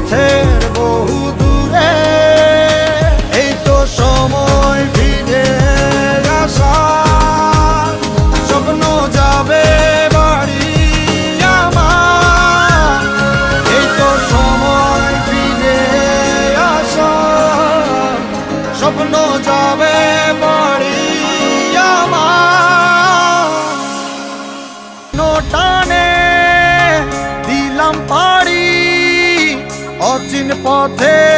পথের বহু the party.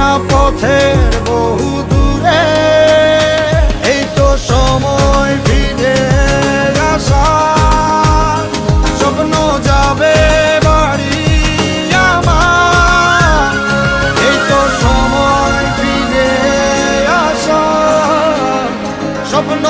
না পথের বহু দূরে, এই তো সময় ফিরে আসা স্বপ্ন যাবে বাড়ি আমার সময় আসা স্বপ্ন